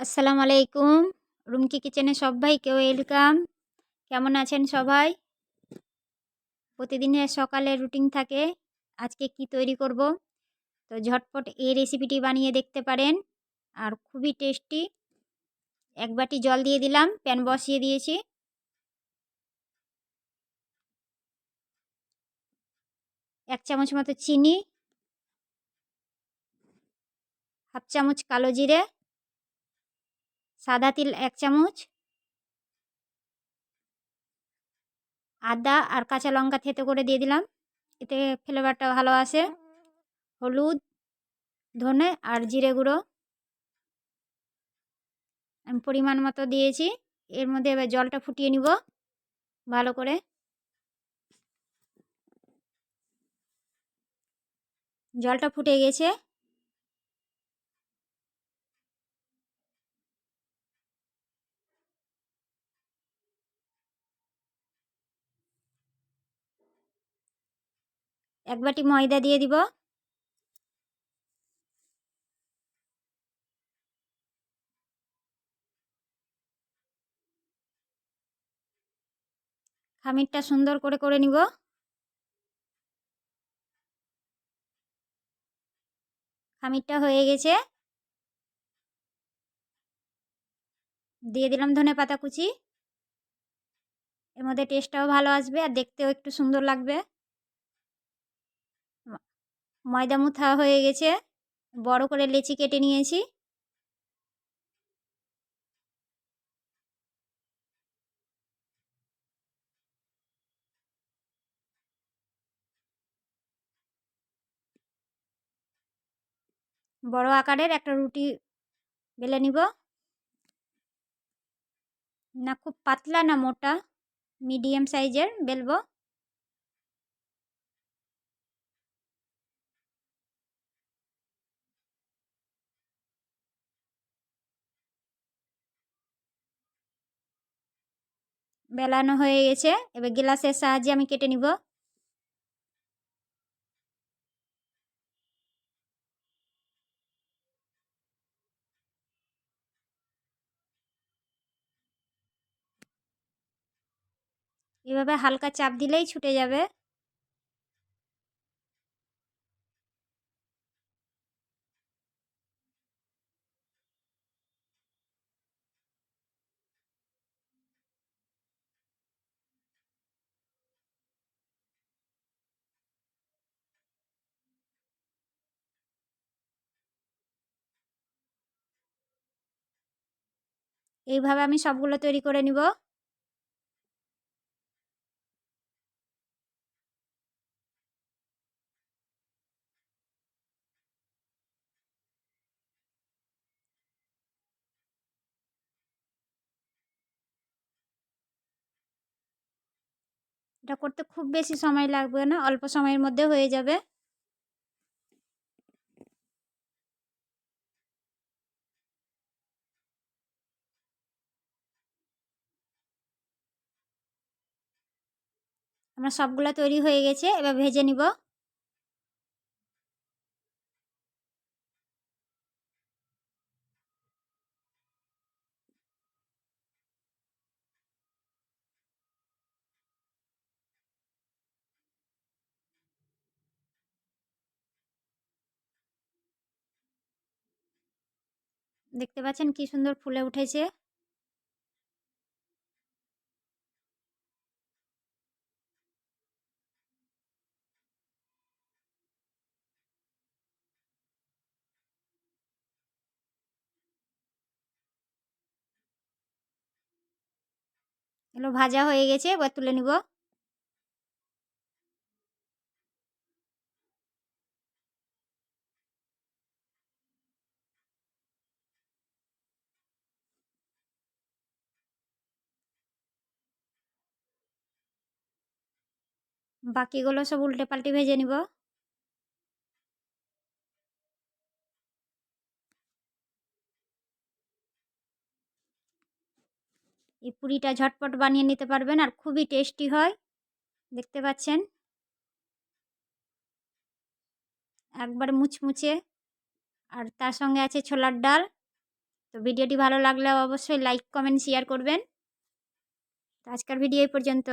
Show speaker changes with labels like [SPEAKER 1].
[SPEAKER 1] আসসালামু আলাইকুম। রুমকি কিচেনে সবাইকে ওয়েলকাম। কেমন আছেন সবাই? প্রতিদিনের সকালে রুটিন থাকে। আজকে কি তৈরি করব? তো ঝটপট এই রেসিপিটি বানিয়ে দেখতে পারেন। আর খুবই টেস্টি। এক বাটি জল দিয়ে দিলাম, প্যান বসিয়ে দিয়েছি। এক চামচ মতো চিনি। হাফ চামচ কালো জিরে। সাদা তিল এক চামচ। আদা আর কাঁচা লঙ্কা থেতে করে দিয়ে দিলাম। এতে ফ্লেভারটা ভালো আসে। হলুদ, ধনে আর জিরে গুঁড়ো। আমি পরিমাণ মতো দিয়েছি। এর মধ্যে এবার জলটা ফুটিয়ে নিব ভালো করে। জলটা ফুটে গেছে। এক বাটি ময়দা দিয়ে দিব। খামিরটা সুন্দর করে করে নিব। খামিরটা হয়ে গেছে। দিয়ে দিলাম ধনে পাতা কুচি। এর মধ্যে টেস্টটাও ভালো আসবে আর দেখতেও একটু সুন্দর লাগবে। ময়দা মুথা হয়ে গেছে। বড় করে লেচি কেটে নিয়েছি। বড় আকারের একটা রুটি বেলে নিব। না, খুব পাতলা না মোটা, মিডিয়াম সাইজের, বেলবো। বেলানো হয়ে গেছে। এবার গ্লাসের সাহায্যে আমি কেটে নিব। এভাবে হালকা চাপ দিলেই ছুটে যাবে। এইভাবে আমি সবগুলো তৈরি করে নিব। এটা করতে খুব বেশি সময় লাগবে না, অল্প সময়ের মধ্যে হয়ে যাবে। আমার সবগুলো তৈরি হয়ে গেছে এবার ভেজে নিব। দেখতে পাচ্ছেন কি সুন্দর ফুলে উঠেছে। এগুলো ভাজা হয়ে গেছে এবার তুলে নিব। বাকিগুলো সব উল্টে পাল্টে ভেজে নিব। এই পুরিটা ঝটপট বানিয়ে নিতে পারবেন আর খুবই টেস্টি হয়। দেখতে পাচ্ছেন? একবার মুচমুচে। আর তার সঙ্গে আছে ছোলার ডাল। তো ভিডিওটি ভালো লাগলে অবশ্যই লাইক, কমেন্ট শেয়ার করবেন। তো আজকের ভিডিও এই পর্যন্ত